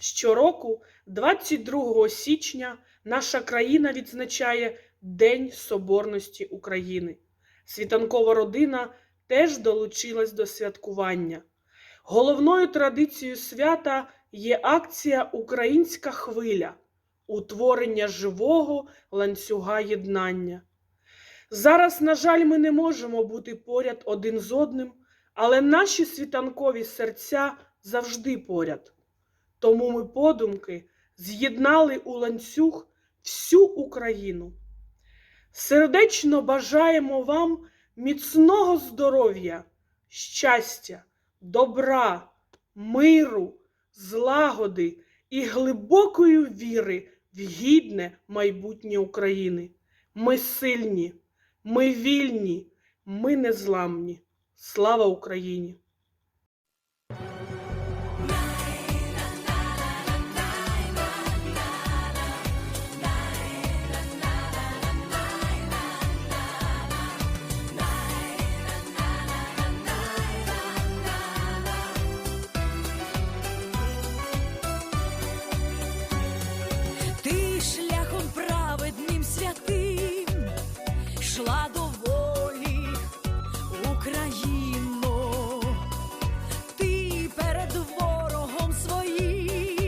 Щороку, 22 січня, наша країна відзначає День Соборності України. Світанкова родина теж долучилась до святкування. Головною традицією свята є акція Українська хвиля утворення живого ланцюга єднання. Зараз, на жаль, ми не можемо бути поряд один з одним, але наші світанкові серця завжди поряд. Тому ми подумки з'єднали у ланцюг всю Україну. Сердечно бажаємо вам міцного здоров'я, щастя, добра, миру, злагоди і глибокої віри в гідне майбутнє України. Ми сильні, ми вільні, ми незламні. Слава Україні!